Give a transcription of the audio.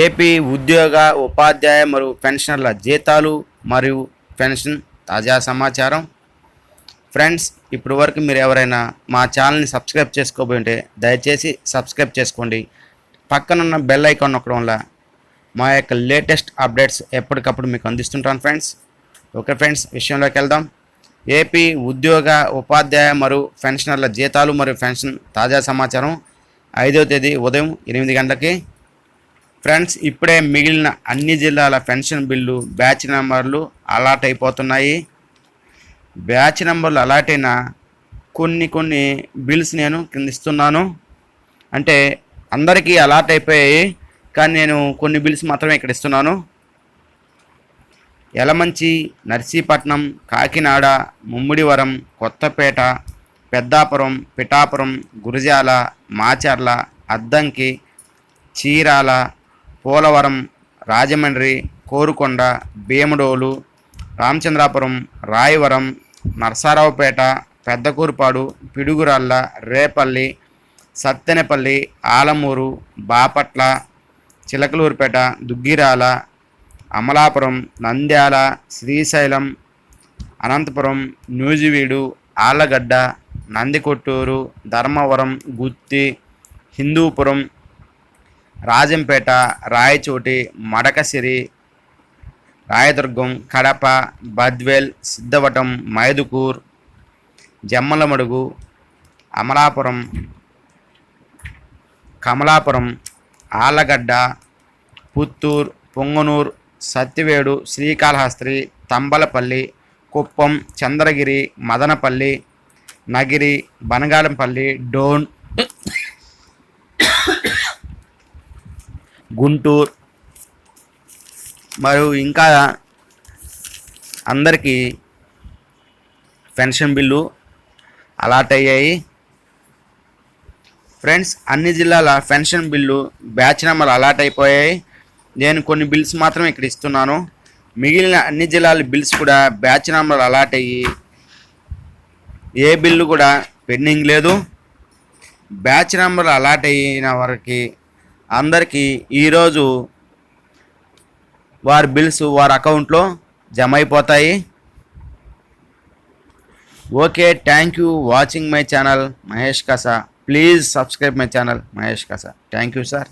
AP ఉద్యోగ ఉపాధ్యాయ మరియు పెన్షనర్ల జీతాలు మరియు పెన్షన్ తాజా సమాచారం. ఫ్రెండ్స్ ఇప్పటి వరకు మీరు ఎవరైనా మా ఛానల్ని సబ్స్క్రైబ్ చేసుకోబోయి ఉంటే దయచేసి సబ్స్క్రైబ్ చేసుకోండి. పక్కనున్న బెల్ ఐకాన్ నొక్కడం వల్ల మా యొక్క లేటెస్ట్ అప్డేట్స్ ఎప్పటికప్పుడు మీకు అందిస్తుంటాను ఫ్రెండ్స్. ఓకే ఫ్రెండ్స్ విషయంలోకి వెళ్దాం. ఏపీ ఉద్యోగ ఉపాధ్యాయ మరియు పెన్షనర్ల జీతాలు మరియు పెన్షన్ తాజా సమాచారం. ఐదవ తేదీ ఉదయం ఎనిమిది గంటలకి ఫ్రెండ్స్ ఇప్పుడే మిగిలిన అన్ని జిల్లాల పెన్షన్ బిల్లు బ్యాచ్ నెంబర్లు అలాట్ అయిపోతున్నాయి. బ్యాచ్ నెంబర్లు అలాట్ అయిన కొన్ని కొన్ని బిల్స్ నేను కింద ఇస్తున్నాను అంటే అందరికీ అలాట్ అయిపోయాయి కానీ నేను కొన్ని బిల్స్ మాత్రమే ఇక్కడ ఇస్తున్నాను. యలమంచి నర్సీపట్నం కాకినాడ ముమ్మిడివరం కొత్తపేట పెద్దాపురం పిఠాపురం గురజాల మాచర్ల అద్దంకి చీరాల పోలవరం రాజమండ్రి కోరుకొండ భీమడోలు రామచంద్రాపురం రాయవరం నర్సారావుపేట పెద్దకూరుపాడు పిడుగురాళ్ళ రేపల్లి సత్తెనపల్లి ఆలమూరు బాపట్ల చిలకలూరుపేట దుగ్గిరాల అమలాపురం నంద్యాల శ్రీశైలం అనంతపురం న్యూజివీడు ఆళ్ళగడ్డ నందికొట్టూరు ధర్మవరం గుత్తి హిందూపురం రాజంపేట రాయచోటి మడకసిరి రాయదుర్గం కడప బద్వేల్ సిద్ధవటం మైదుకూర్ జమ్మలమడుగు అమలాపురం కమలాపురం ఆళ్ళగడ్డ పుత్తూర్ పొంగనూర్ సత్తివేడు శ్రీకాళహస్త్రి తంబలపల్లి కుప్పం చంద్రగిరి మదనపల్లి నగిరి బనగాలంపల్లి డోన్ గుంటూరు. మరియు ఇంకా అందరికీ పెన్షన్ బిల్లు అలాట్ అయ్యాయి. ఫ్రెండ్స్ అన్ని జిల్లాల pension bill batch number allot అయిపోయాయి. నేను కొన్ని బిల్స్ మాత్రమే ఇక్కడ ఇస్తున్నాను. మిగిలిన అన్ని జిల్లాల బిల్స్ కూడా బ్యాచ్ నెంబర్ అలాట్ అయ్యి ఏ బిల్లు కూడా పెండింగ్ లేదు. బ్యాచ్ నెంబర్ అలాట్ అయిన వారికి అందరికీ ఈరోజు వారి బిల్స్ వారి అకౌంట్లో జమ అయిపోతాయి. Okay thank you watching my channel Mahesh Kasa. Please subscribe my channel Mahesh Kasa. Thank you sir.